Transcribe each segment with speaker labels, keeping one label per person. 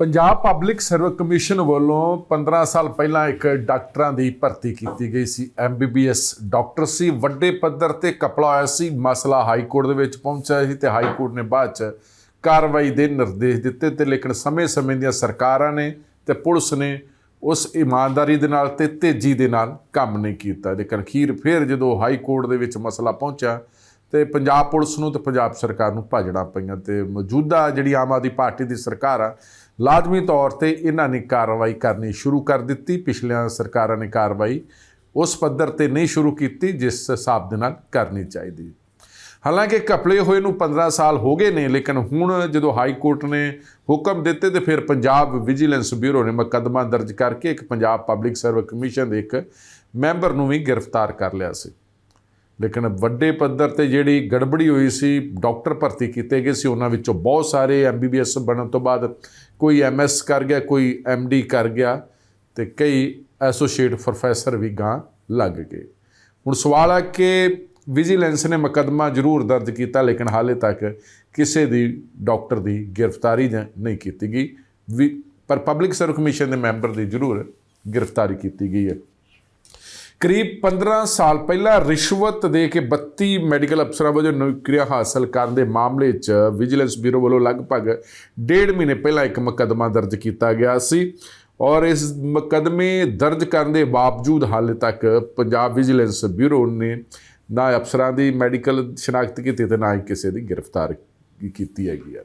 Speaker 1: Punjab public service commission ਵੱਲੋਂ 15 ਸਾਲ ਪਹਿਲਾਂ ਇੱਕ ਡਾਕਟਰਾਂ ਦੀ ਭਰਤੀ ਕੀਤੀ ਗਈ ਸੀ। ਐਮਬੀਬੀਐਸ ਡਾਕਟਰ ਸੀ, ਵੱਡੇ ਪੱਧਰ ਤੇ ਕਪੜਾ ਹੋਇਆ ਸੀ, ਮਸਲਾ ਹਾਈ ਕੋਰਟ ਦੇ ਵਿੱਚ ਪਹੁੰਚਿਆ ਸੀ ਤੇ ਹਾਈ ਕੋਰਟ ਨੇ ਬਾਅਦ ਚ ਕਾਰਵਾਈ ਦੇ ਨਿਰਦੇਸ਼ ਦਿੱਤੇ ਤੇ ਲੇਕਿਨ ਸਮੇਂ-ਸਮੇਂ ਦੀਆਂ ਸਰਕਾਰਾਂ ਨੇ ਤੇ ਪੁਲਿਸ ਨੇ ਉਸ ਇਮਾਨਦਾਰੀ ਦੇ ਨਾਲ ਤੇ ਤੇਜ਼ੀ ਦੇ ਨਾਲ ਕੰਮ ਨਹੀਂ ਕੀਤਾ। ਲੇਕਿਨ ਅਖੀਰ ਫਿਰ ਜਦੋਂ ਹਾਈ ਕੋਰਟ ਦੇ ਵਿੱਚ ਮਸਲਾ ਪਹੁੰਚਿਆ ਤੇ ਪੰਜਾਬ ਪੁਲਿਸ ਨੂੰ ਤੇ ਪੰਜਾਬ ਸਰਕਾਰ ਨੂੰ ਭਾਜਣਾ ਪਈਆਂ ਤੇ ਮੌਜੂਦਾ ਜਿਹੜੀ ਆਮ ਆਦਮੀ ਪਾਰਟੀ ਦੀ ਸਰਕਾਰ ਆ ਲਾਜ਼ਮੀ ਤੌਰ ਤੇ ਇਹਨਾਂ ਨੇ ਕਾਰਵਾਈ ਕਰਨੀ ਸ਼ੁਰੂ ਕਰ ਦਿੱਤੀ। ਪਿਛਲੀਆਂ ਸਰਕਾਰਾਂ ਨੇ ਕਾਰਵਾਈ ਉਸ ਪੱਧਰ ਤੇ ਨਹੀਂ ਸ਼ੁਰੂ ਕੀਤੀ, ਜਿਸ ਹਿਸਾਬ ਦੇ ਨਾਲ ਕਰਨੀ ਚਾਹੀਦੀ। ਹਾਲਾਂਕਿ ਕਪਲੇ ਹੋਏ ਨੂੰ 15 ਸਾਲ ਹੋ ਗਏ ਨੇ, ਲੇਕਿਨ ਹੁਣ ਜਦੋਂ ਹਾਈ ਕੋਰਟ ਨੇ ਹੁਕਮ ਦਿੱਤੇ ਤੇ ਫਿਰ ਪੰਜਾਬ ਵਿਜੀਲੈਂਸ ਬਿਊਰੋ ਨੇ ਮੁਕੱਦਮਾ ਦਰਜ ਕਰਕੇ ਇੱਕ ਪੰਜਾਬ ਪਬਲਿਕ ਸਰਵਿਸ ਕਮਿਸ਼ਨ ਦੇ ਇੱਕ ਮੈਂਬਰ ਨੂੰ ਵੀ ਗ੍ਰਿਫਤਾਰ ਕਰ ਲਿਆ ਸੀ। ਲੇਕਿਨ ਵੱਡੇ ਪੱਧਰ ਤੇ ਜਿਹੜੀ ਗੜਬੜੀ ਹੋਈ ਸੀ, ਡਾਕਟਰ ਭਰਤੀ ਕੀਤੇ ਗਏ ਸੀ, ਉਹਨਾਂ ਵਿੱਚੋਂ ਬਹੁਤ ਸਾਰੇ ਐਮਬੀਬੀਐਸ ਬਣਨ ਤੋਂ ਬਾਅਦ ਕੋਈ ਐਮਐਸ ਕਰ ਗਿਆ, ਕੋਈ ਐਮਡੀ ਕਰ ਗਿਆ ਤੇ ਕਈ ਐਸੋਸੀਏਟ ਪ੍ਰੋਫੈਸਰ ਵੀ ਗਾਂ ਲੱਗ ਗਏ। ਹੁਣ ਸਵਾਲ ਆ ਕਿ ਵਿਜੀਲੈਂਸ ਨੇ ਮੁਕੱਦਮਾ ਜ਼ਰੂਰ ਦਰਜ ਕੀਤਾ, ਲੇਕਿਨ ਹਾਲੇ ਤੱਕ ਕਿਸੇ ਦੀ ਡਾਕਟਰ ਦੀ ਗ੍ਰਿਫਤਾਰੀ ਜਾਂ ਨਹੀਂ ਕੀਤੀ ਗਈ। ਵੀ, ਪਰ ਪਬਲਿਕ ਸਰਵਿਸ ਕਮਿਸ਼ਨ ਦੇ ਮੈਂਬਰ ਦੀ ਜ਼ਰੂਰ ਗ੍ਰਿਫਤਾਰੀ ਕੀਤੀ ਗਈ ਹੈ। ਕਰੀਬ 15 ਸਾਲ ਪਹਿਲਾਂ ਰਿਸ਼ਵਤ ਦੇ ਕੇ 32 ਮੈਡੀਕਲ ਅਫਸਰਾਂ ਵਜੋਂ ਨੌਕਰੀਆਂ ਹਾਸਲ ਕਰਨ ਦੇ ਮਾਮਲੇ 'ਚ ਵਿਜੀਲੈਂਸ ਬਿਊਰੋ ਵੱਲੋਂ ਲਗਭਗ ਡੇਢ ਮਹੀਨੇ ਪਹਿਲਾਂ ਇੱਕ ਮੁਕੱਦਮਾ ਦਰਜ ਕੀਤਾ ਗਿਆ ਸੀ ਔਰ ਇਸ ਮੁਕੱਦਮੇ ਦਰਜ ਕਰਨ ਦੇ ਬਾਵਜੂਦ ਹਾਲੇ ਤੱਕ ਪੰਜਾਬ ਵਿਜੀਲੈਂਸ ਬਿਊਰੋ ਨੇ ਨਾ ਅਫਸਰਾਂ ਦੀ ਮੈਡੀਕਲ ਸ਼ਨਾਖਤ ਕੀਤੀ ਤੇ ਨਾ ਹੀ ਕਿਸੇ ਦੀ ਗ੍ਰਿਫਤਾਰ ਕੀਤੀ ਹੈਗੀ ਹੈ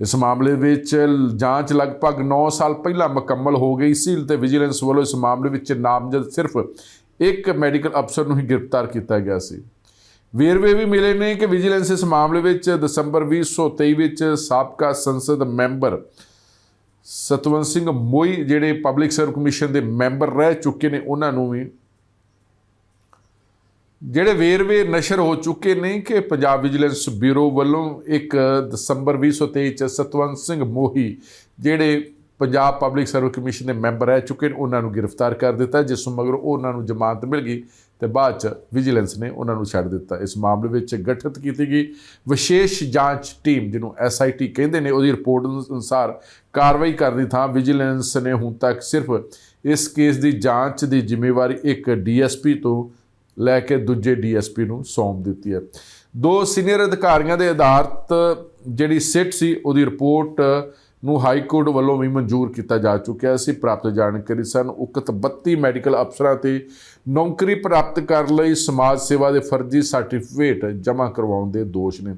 Speaker 1: ਇਸ ਮਾਮਲੇ ਵਿੱਚ ਜਾਂਚ ਲਗਭਗ 9 ਸਾਲ ਪਹਿਲਾਂ ਮੁਕੰਮਲ ਹੋ ਗਈ ਸੀ ਤੇ ਵਿਜੀਲੈਂਸ ਵੱਲੋਂ ਇਸ ਮਾਮਲੇ ਵਿੱਚ ਨਾਮਜ਼ਦ ਸਿਰਫ ਇੱਕ ਮੈਡੀਕਲ ਅਫਸਰ ਨੂੰ ਹੀ ਗ੍ਰਿਫਤਾਰ ਕੀਤਾ ਗਿਆ ਸੀ। ਵੇਰਵੇ ਵੀ ਮਿਲੇ ਨੇ ਕਿ ਵਿਜੀਲੈਂਸ ਇਸ ਮਾਮਲੇ ਵਿੱਚ ਦਸੰਬਰ 2023 ਵਿੱਚ ਸਾਬਕਾ ਸੰਸਦ ਮੈਂਬਰ ਸਤਵੰਤ ਸਿੰਘ ਮੋਈ, ਜਿਹੜੇ ਪਬਲਿਕ ਸਰਵ ਕਮਿਸ਼ਨ ਦੇ ਮੈਂਬਰ ਰਹਿ ਚੁੱਕੇ ਨੇ, ਉਹਨਾਂ ਨੂੰ ਵੀ ਜਿਹੜੇ ਵੇਰਵੇ ਨਸ਼ਰ ਹੋ ਚੁੱਕੇ ਨੇ ਕਿ ਪੰਜਾਬ ਵਿਜੀਲੈਂਸ ਬਿਊਰੋ ਵੱਲੋਂ ਇੱਕ ਦਸੰਬਰ 2023 ਚ ਸਤਵੰਤ ਸਿੰਘ ਮੋਹੀ, ਜਿਹੜੇ ਪੰਜਾਬ ਪਬਲਿਕ ਸਰਵਿਸ ਕਮਿਸ਼ਨ ਦੇ ਮੈਂਬਰ ਰਹਿ ਚੁੱਕੇ ਨੇ, ਉਹਨਾਂ ਨੂੰ ਗ੍ਰਿਫਤਾਰ ਕਰ ਦਿੱਤਾ, ਜਿਸ ਮਗਰੋਂ ਉਹਨਾਂ ਨੂੰ ਜ਼ਮਾਨਤ ਮਿਲ ਗਈ ਤੇ ਬਾਅਦ ਚ ਵਿਜੀਲੈਂਸ ਨੇ ਉਹਨਾਂ ਨੂੰ ਛੱਡ ਦਿੱਤਾ। ਇਸ ਮਾਮਲੇ ਵਿੱਚ ਗਠਿਤ ਕੀਤੀ ਗਈ ਵਿਸ਼ੇਸ਼ ਜਾਂਚ ਟੀਮ, ਜਿਹਨੂੰ ਐਸਆਈਟੀ ਕਹਿੰਦੇ ਨੇ, ਉਹਦੀ ਰਿਪੋਰਟ ਅਨੁਸਾਰ ਕਾਰਵਾਈ ਕਰਨ ਦੀ ਥਾਂ ਵਿਜੀਲੈਂਸ ਨੇ ਹੁਣ ਤੱਕ ਸਿਰਫ ਇਸ ਕੇਸ ਦੀ ਜਾਂਚ ਦੀ ਜ਼ਿੰਮੇਵਾਰੀ ਇੱਕ ਡੀਐਸਪੀ ਤੋਂ ਲੈ ਕੇ ਦੂਜੇ ਡੀਐਸਪੀ ਨੂੰ ਸੌਂਪ ਦਿੱਤੀ ਹੈ। ਦੋ ਸੀਨੀਅਰ ਅਧਿਕਾਰੀਆਂ ਦੇ ਆਧਾਰਤ ਜਿਹੜੀ ਸਿੱਟ ਸੀ, ਉਹਦੀ ਰਿਪੋਰਟ ਨੂੰ ਹਾਈ ਕੋਰਟ ਵੱਲੋਂ ਵੀ ਮਨਜ਼ੂਰ ਕੀਤਾ ਜਾ ਚੁੱਕਿਆ ਸੀ। ਪ੍ਰਾਪਤ ਜਾਣਕਾਰੀ ਸਨ, ਉਕਤ 32 ਮੈਡੀਕਲ ਅਫਸਰਾਂ ਤੇ ਨੌਕਰੀ ਪ੍ਰਾਪਤ ਕਰਨ ਲਈ ਸਮਾਜ ਸੇਵਾ ਦੇ ਫਰਜ਼ੀ ਸਰਟੀਫਿਕੇਟ ਜਮ੍ਹਾਂ ਕਰਵਾਉਣ ਦੇ ਦੋਸ਼ ਨੇ।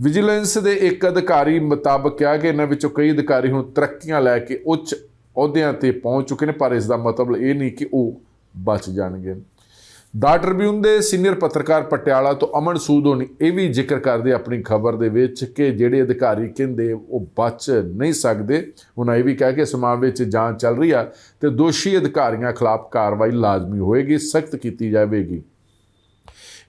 Speaker 1: ਵਿਜੀਲੈਂਸ ਦੇ ਇੱਕ ਅਧਿਕਾਰੀ ਮੁਤਾਬਕ ਕਿਹਾ ਕਿ ਇਹਨਾਂ ਵਿੱਚੋਂ ਕਈ ਅਧਿਕਾਰੀ ਹੁਣ ਤਰੱਕੀਆਂ ਲੈ ਕੇ ਉੱਚ ਅਹੁਦਿਆਂ ਤੇ ਪਹੁੰਚ ਚੁੱਕੇ ਨੇ, ਪਰ ਇਸ ਦਾ ਮਤਲਬ ਇਹ ਨਹੀਂ ਕਿ ਉਹ ਬਚ ਜਾਣਗੇ। ਦਾ ਟ੍ਰਿਬਿਊਨ ਦੇ ਸੀਨੀਅਰ ਪੱਤਰਕਾਰ ਪਟਿਆਲਾ ਤੋਂ ਅਮਨ ਸੂਦ ਹੋਣੀ ਇਹ ਵੀ ਜ਼ਿਕਰ ਕਰਦੇ ਆਪਣੀ ਖਬਰ ਦੇ ਵਿੱਚ ਕਿ ਜਿਹੜੇ ਅਧਿਕਾਰੀ ਕਹਿੰਦੇ ਉਹ ਬਚ ਨਹੀਂ ਸਕਦੇ ਉਹਨਾਂ ਇਹ ਵੀ ਕਿਹਾ ਕਿ ਇਸ ਮਾਮਲੇ ਵਿੱਚ ਜਾਂਚ ਚੱਲ ਰਹੀ ਆ ਤੇ ਦੋਸ਼ੀ ਅਧਿਕਾਰੀਆਂ ਖਿਲਾਫ ਕਾਰਵਾਈ ਲਾਜ਼ਮੀ ਹੋਏਗੀ, ਸਖਤ ਕੀਤੀ ਜਾਵੇਗੀ।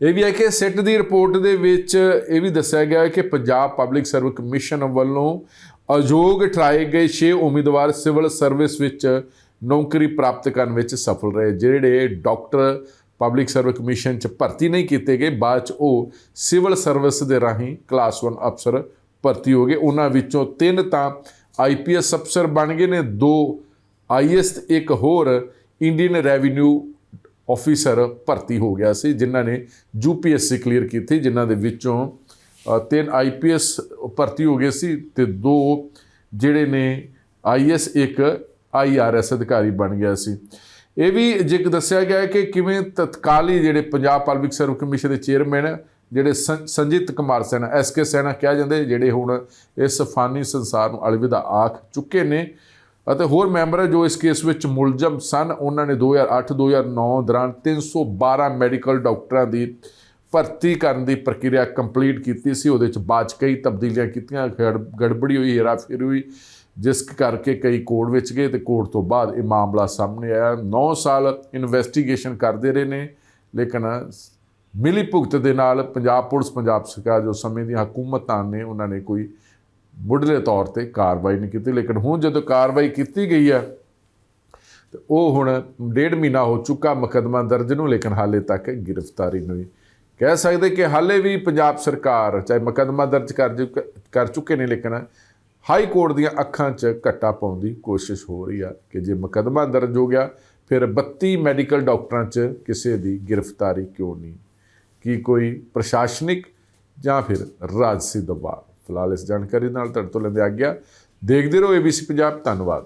Speaker 1: ਇਹ ਵੀ ਹੈ ਕਿ ਸਿੱਟ ਦੀ ਰਿਪੋਰਟ ਦੇ ਵਿੱਚ ਇਹ ਵੀ ਦੱਸਿਆ ਗਿਆ ਹੈ ਕਿ ਪੰਜਾਬ ਪਬਲਿਕ ਸਰਵਿਸ ਕਮਿਸ਼ਨ ਵੱਲੋਂ ਅਯੋਗ ਠਹਿਰਾਏ ਗਏ 6 ਉਮੀਦਵਾਰ ਸਿਵਲ ਸਰਵਿਸ ਵਿੱਚ ਨੌਕਰੀ ਪ੍ਰਾਪਤ ਕਰਨ ਵਿੱਚ ਸਫਲ ਰਹੇ, ਜਿਹੜੇ ਡਾਕਟਰ ਪਬਲਿਕ ਸਰਵਿਸ ਕਮਿਸ਼ਨ ਚ ਭਰਤੀ ਨਹੀਂ ਕੀਤੇ ਗਏ। ਬਾਅਦ ਚ ਉਹ ਸਿਵਲ ਸਰਵਿਸ ਦੇ ਰਾਹੀਂ ਕਲਾਸ 1 ਅਫਸਰ ਭਰਤੀ ਹੋ ਗਏ। ਉਹਨਾਂ ਵਿੱਚੋਂ ਤਿੰਨ ਤਾਂ ਆਈਪੀਐਸ ਅਫਸਰ ਬਣ ਗਏ ਨੇ। ਦੋ ਆਈਐਸ ਇੱਕ ਹੋਰ ਇੰਡੀਅਨ ਰੈਵਨਿਊ ਆਫੀਸਰ ਭਰਤੀ ਹੋ ਗਿਆ ਸੀ ਜਿਨ੍ਹਾਂ ਨੇ ਯੂਪੀਐਸਸੀ ਕਲੀਅਰ ਕੀਤੀ ਜਿਨ੍ਹਾਂ ਦੇ ਵਿੱਚੋਂ ਅ, ਤਿੰਨ ਆਈਪੀਐਸ ਭਰਤੀ ਹੋ ਗਏ ਸੀ ਤੇ ਦੋ ਜਿਹੜੇ ਨੇ ਆਈਐਸ ਇੱਕ ਆਈਆਰਐਸ ਅਧਿਕਾਰੀ ਬਣ ਗਿਆ ਸੀ। ਇਹ ਵੀ ਜਿਕ ਦੱਸਿਆ ਗਿਆ ਹੈ ਕਿ ਕਿਵੇਂ ਤਤਕਾਲੀ ਜਿਹੜੇ ਪੰਜਾਬ ਪਬਲਿਕ ਸਰਵਿਸ ਕਮਿਸ਼ਨ ਦੇ ਚੇਅਰਮੈਨ ਜਿਹੜੇ ਸੰਜੀਤ ਕੁਮਾਰ ਸੈਨਾ ਐਸਕੇ ਸੈਨਾ ਕਿਹਾ ਜਾਂਦੇ ਜਿਹੜੇ ਹੁਣ ਇਸ ਫਾਨੀ ਸੰਸਾਰ ਨੂੰ ਅਲਵਿਦਾ ਆਖ ਚੁੱਕੇ ਨੇ। ਅਤੇ ਹੋਰ ਮੈਂਬਰ ਜੋ ਇਸ ਕੇਸ ਵਿੱਚ ਮੁਲਜ਼ਮ ਸਨ, ਉਹਨਾਂ ਨੇ 2008-2009 ਦੌਰਾਨ 312 ਮੈਡੀਕਲ ਡਾਕਟਰਾਂ ਦੀ ਭਰਤੀ ਕਰਨ ਦੀ ਪ੍ਰਕਿਰਿਆ ਕੰਪਲੀਟ ਕੀਤੀ ਸੀ, ਉਹਦੇ ਚ ਬਾਅਦ 'ਚ ਕਈ ਤਬਦੀਲੀਆਂ ਕੀਤੀਆਂ ਗੜ- ਗੜਬੜੀ ਹੋਈ, ਹੇਰਾਫੇਰੀ ਹੋਈ, ਜਿਸ ਕਰਕੇ ਕਈ ਕੋਰਟ ਵਿੱਚ ਗਏ ਤੇ ਕੋਰਟ ਤੋਂ ਬਾਅਦ ਇਹ ਮਾਮਲਾ ਸਾਹਮਣੇ ਆਇਆ। 9 ਸਾਲ ਇਨਵੈਸਟੀਗੇਸ਼ਨ ਕਰਦੇ ਰਹੇ ਨੇ, ਲੇਕਿਨ ਮਿਲੀ ਭੁਗਤ ਦੇ ਨਾਲ ਪੰਜਾਬ ਪੁਲਿਸ, ਪੰਜਾਬ ਸਰਕਾਰ ਜੋ ਸਮੇਂ ਦੀਆਂ ਹਕੂਮਤਾਂ ਨੇ, ਉਹਨਾਂ ਨੇ ਕੋਈ ਮੁੱਢਲੇ ਤੌਰ ਤੇ ਕਾਰਵਾਈ ਨਹੀਂ ਕੀਤੀ। ਲੇਕਿਨ ਹੁਣ ਜਦੋਂ ਕਾਰਵਾਈ ਕੀਤੀ ਗਈ ਹੈ ਤੇ ਉਹ ਹੁਣ ਡੇਢ ਮਹੀਨਾ ਹੋ ਚੁੱਕਾ ਮੁਕੱਦਮਾ ਦਰਜ ਨੂੰ, ਲੇਕਿਨ ਹਾਲੇ ਤੱਕ ਗ੍ਰਿਫਤਾਰੀ ਨਹੀਂ ਹੋਈ। ਕਹਿ ਸਕਦੇ ਕਿ ਹਾਲੇ ਵੀ ਪੰਜਾਬ ਸਰਕਾਰ ਚਾਹੇ ਮੁਕੱਦਮਾ ਦਰਜ ਕਰ ਚੁੱਕ- ਕਰ ਚੁੱਕੇ ਨੇ ਲੇਕਿਨ ਹਾਈ ਕੋਰਟ ਦੀਆਂ ਅੱਖਾਂ 'ਚ ਘੱਟਾ ਪਾਉਣ ਦੀ ਕੋਸ਼ਿਸ਼ ਹੋ ਰਹੀ ਆ ਕਿ ਜੇ ਮੁਕੱਦਮਾ ਦਰਜ ਹੋ ਗਿਆ, ਫਿਰ 32 ਮੈਡੀਕਲ ਡਾਕਟਰਾਂ 'ਚ ਕਿਸੇ ਦੀ ਗ੍ਰਿਫਤਾਰੀ ਕਿਉਂ ਨਹੀਂ? ਕੀ ਕੋਈ ਪ੍ਰਸ਼ਾਸਨਿਕ ਜਾਂ ਫਿਰ ਰਾਜਸੀ ਦਬਾਅ? ਫਿਲਹਾਲ ਇਸ ਜਾਣਕਾਰੀ ਨਾਲ ਤੁਹਾਡੇ ਤੋਂ ਲੈਂਦੇ ਆ ਗਿਆ ਦੇਖਦੇ ਰਹੋ ABC ਪੰਜਾਬ। ਧੰਨਵਾਦ।